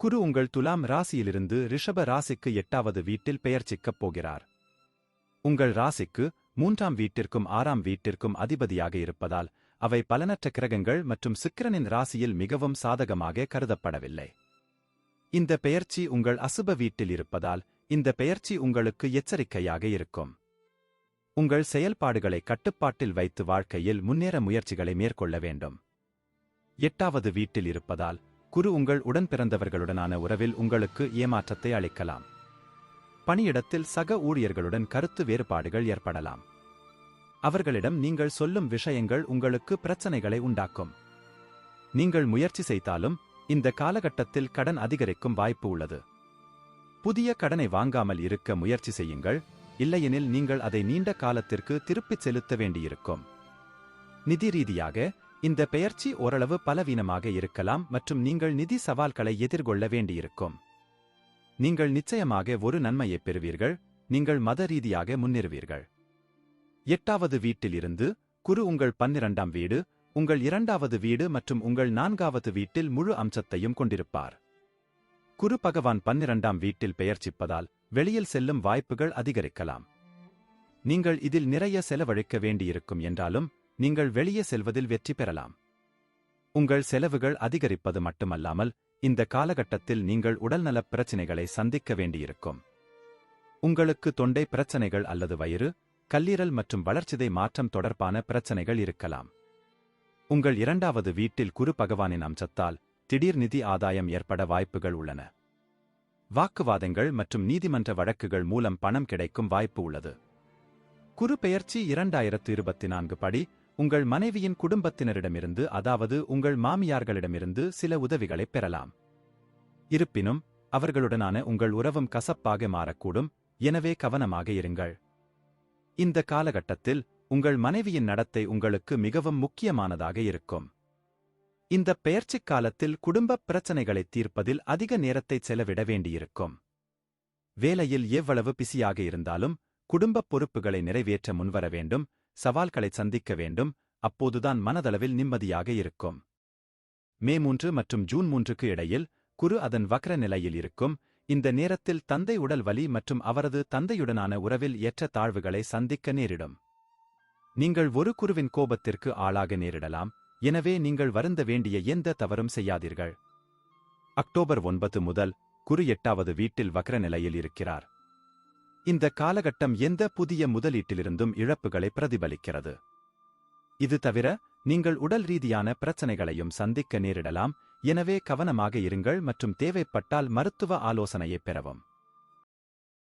குரு உங்கள் துலாம் ராசியிலிருந்து ரிஷப ராசிக்கு எட்டாவது வீட்டில் பெயர்ச்சிக்கப் போகிறார். உங்கள் ராசிக்கு மூன்றாம் வீட்டிற்கும் ஆறாம் வீட்டிற்கும் அதிபதியாக இருப்பதால் அவை பலனற்ற கிரகங்கள் மற்றும் சிக்கரனின் ராசியில் மிகவும் சாதகமாக கருதப்படவில்லை. இந்த பெயர்ச்சி உங்கள் அசுப வீட்டில் இருப்பதால் இந்த பெயர்ச்சி உங்களுக்கு எச்சரிக்கையாக இருக்கும். உங்கள் செயல்பாடுகளை கட்டுப்பாட்டில் வைத்து வாழ்க்கையில் முன்னேற முயற்சிகளை மேற்கொள்ள வேண்டும். எட்டாவது வீட்டில் இருப்பதால் குரு உங்கள் உடன் பிறந்தவர்களுடனான உறவில் உங்களுக்கு ஏமாற்றத்தை அளிக்கலாம். பணியிடத்தில் சக ஊழியர்களுடன் கருத்து வேறுபாடுகள் ஏற்படலாம். அவர்களிடம் நீங்கள் சொல்லும் விஷயங்கள் உங்களுக்கு பிரச்சனைகளை உண்டாக்கும். நீங்கள் முயற்சி செய்தாலும் இந்த காலகட்டத்தில் கடன் அதிகரிக்கும் வாய்ப்பு உள்ளது. புதிய கடனை வாங்காமல் இருக்க முயற்சி செய்யுங்கள் இல்லையெனில் நீங்கள் அதை நீண்ட காலத்திற்கு திருப்பிச் செலுத்த வேண்டியிருக்கும். நிதி ரீதியாக இந்த பெயர்ச்சி ஓரளவு பலவீனமாக இருக்கலாம் மற்றும் நீங்கள் நிதி சவால்களை எதிர்கொள்ள வேண்டியிருக்கும். நீங்கள் நிச்சயமாக ஒரு நன்மையைப் பெறுவீர்கள் நீங்கள் மத ரீதியாக முன்னேறுவீர்கள். எட்டாவது வீட்டிலிருந்து குரு உங்கள் பன்னிரண்டாம் வீடு உங்கள் இரண்டாவது வீடு மற்றும் உங்கள் நான்காவது வீட்டில் முழு அம்சத்தையும் கொண்டிருப்பார். குரு பகவான் பன்னிரண்டாம் வீட்டில் பெயர்ச்சிப்பதால் வெளியில் செல்லும் வாய்ப்புகள் அதிகரிக்கலாம். நீங்கள் இதில் நிறைய செலவழிக்க வேண்டியிருக்கும் என்றாலும் நீங்கள் வெளியே செல்வதில் வெற்றி பெறலாம். உங்கள் செலவுகள் அதிகரிப்பது மட்டுமல்லாமல் இந்த காலகட்டத்தில் நீங்கள் உடல்நலப் பிரச்சினைகளை சந்திக்க வேண்டியிருக்கும். உங்களுக்கு தொண்டை பிரச்சனைகள் அல்லது வயிறு கல்லீரல் மற்றும் வளர்ச்சிதை மாற்றம் தொடர்பான பிரச்சனைகள் இருக்கலாம். உங்கள் இரண்டாவது வீட்டில் குரு பகவானின் அம்சத்தால் திடீர் நிதி ஆதாயம் ஏற்பட வாய்ப்புகள் உள்ளன. வாக்குவாதங்கள் மற்றும் நீதிமன்ற வழக்குகள் மூலம் பணம் கிடைக்கும் வாய்ப்பு உள்ளது. குரு பெயர்ச்சி இரண்டாயிரத்து இருபத்தி நான்கு படி உங்கள் மனைவியின் குடும்பத்தினரிடமிருந்து அதாவது உங்கள் மாமியார்களிடமிருந்து சில உதவிகளைப் பெறலாம். இருப்பினும் அவர்களுடனான உங்கள் உறவும் கசப்பாக மாறக்கூடும். எனவே கவனமாக இருங்கள். இந்த காலகட்டத்தில் உங்கள் மனைவியின் நடத்தை உங்களுக்கு மிகவும் முக்கியமானதாக இருக்கும். இந்த பெயர்ச்சிக் காலத்தில் குடும்பப் பிரச்சனைகளை தீர்ப்பதில் அதிக நேரத்தை செலவிட வேண்டியிருக்கும். வேலையில் எவ்வளவு பிஸியாக இருந்தாலும் குடும்பப் பொறுப்புகளை நிறைவேற்ற முன்வர வேண்டும். சவால்களை சந்திக்க வேண்டும் அப்போதுதான் மனதளவில் நிம்மதியாக இருக்கும். மே மூன்று மற்றும் ஜூன் மூன்றுக்கு இடையில் குரு அதன் வக்ர நிலையில் இருக்கும். இந்த நேரத்தில் தந்தை உடல் வலி மற்றும் அவரது தந்தையுடனான உறவில் ஏற்ற தாழ்வுகளை சந்திக்க நேரிடும். நீங்கள் ஒரு குருவின் கோபத்திற்கு ஆளாக நேரிடலாம். எனவே நீங்கள் வருந்த வேண்டிய எந்த தவறும் செய்யாதீர்கள். அக்டோபர் ஒன்பது முதல் குரு எட்டாவது வீட்டில் வக்ர நிலையில் இருக்கிறார். இந்த காலகட்டம் எந்த புதிய முதலீட்டிலிருந்தும் இழப்புகளை பிரதிபலிக்கிறது. இது தவிர நீங்கள் உடல் ரீதியான பிரச்சனைகளையும் சந்திக்க நேரிடலாம். எனவே கவனமாக இருங்கள் மற்றும் தேவைப்பட்டால் மருத்துவ ஆலோசனையை பெறவும்.